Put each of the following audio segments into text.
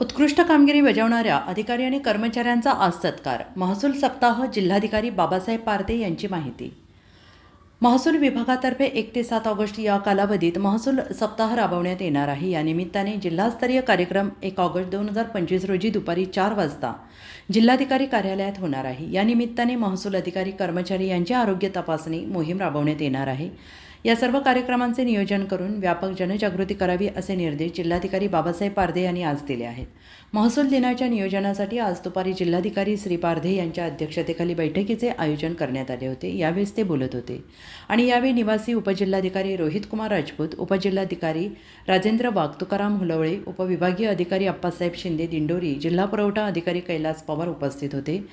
उत्कृष्ट कामगिरी बजावणाऱ्या अधिकारी आणि कर्मचाऱ्यांचा आज सत्कार. महसूल सप्ताह जिल्हाधिकारी बाबासाहेब पारदे यांची माहिती. महसूल विभागातर्फे एक ते सात ऑगस्ट या कालावधीत महसूल सप्ताह राबवण्यात येणार आहे. या निमित्ताने जिल्हास्तरीय कार्यक्रम एक ऑगस्ट दोन हजार पंचवीस रोजी दुपारी चार वाजता जिल्हाधिकारी कार्यालयात होणार आहे. या निमित्ताने महसूल अधिकारी कर्मचारी यांची आरोग्य तपासणी मोहीम राबवण्यात येणार आहे. या सर्व कार्यक्रमांचे नियोजन करून व्यापक जनजागृती करावी असे निर्देश जिल्हाधिकारी बाबासाहेब पारधे यांनी आज दिले आहेत. महसूल दिनाच्या नियोजनासाठी आज दुपारी जिल्हाधिकारी श्री पारधे यांच्या अध्यक्षतेखाली बैठकीचे आयोजन करण्यात आले होते. यावेळेस ते बोलत होते. आणि यावेळी निवासी उपजिल्हाधिकारी रोहित कुमार राजपूत उपजिल्हाधिकारी राजेंद्र वाघ तुकाराम हुलवळे उपविभागीय अधिकारी अप्पासाहेब शिंदे दिंडोरी जिल्हा पुरवठा अधिकारी कैलास पवार उपस्थित होते.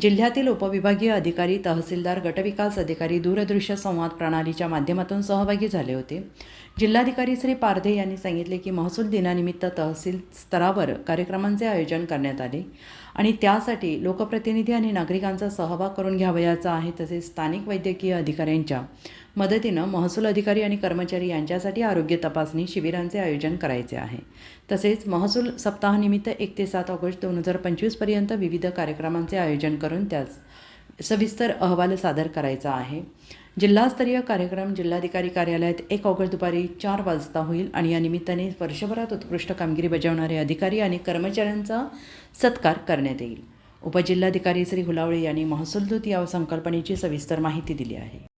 जिल्ह्यातील उपविभागीय अधिकारी तहसीलदार गटविकास अधिकारी दूरदृश्य संवाद प्रणालीच्या माध्यमातून सहभागी झाले होते. जिल्हाधिकारी श्री पारधे यांनी सांगितले की महसूल दिनानिमित्त तहसील स्तरावर कार्यक्रमांचे आयोजन करण्यात आले आणि त्यासाठी लोकप्रतिनिधी आणि नागरिकांचा सहभाग करून घ्यावयाचा आहे तसेच स्थानिक वैद्यकीय अधिकाऱ्यांच्या मदतीनं महसूल अधिकारी आणि कर्मचारी यांच्यासाठी आरोग्य तपासणी शिबिरांचे आयोजन करायचे आहे. तसेच महसूल सप्ताहानिमित्त एक ते सात ऑगस्ट दोन हजार पंचवीसपर्यंत विविध कार्यक्रमांचे आयोजन करून त्यास सविस्तर अहवाल सादर करायचा आहे. जिल्हास्तरीय कार्यक्रम जिल्हाधिकारी कार्यालयात एक ऑगस्ट दुपारी चार वाजता होईल आणि या निमित्ताने वर्षभरात उत्कृष्ट कामगिरी बजावणारे अधिकारी आणि कर्मचाऱ्यांचा सत्कार करण्यात येईल. उपजिल्हाधिकारी श्री हुलावळे यांनी महसूल दूत या संकल्पनेची सविस्तर माहिती दिली आहे.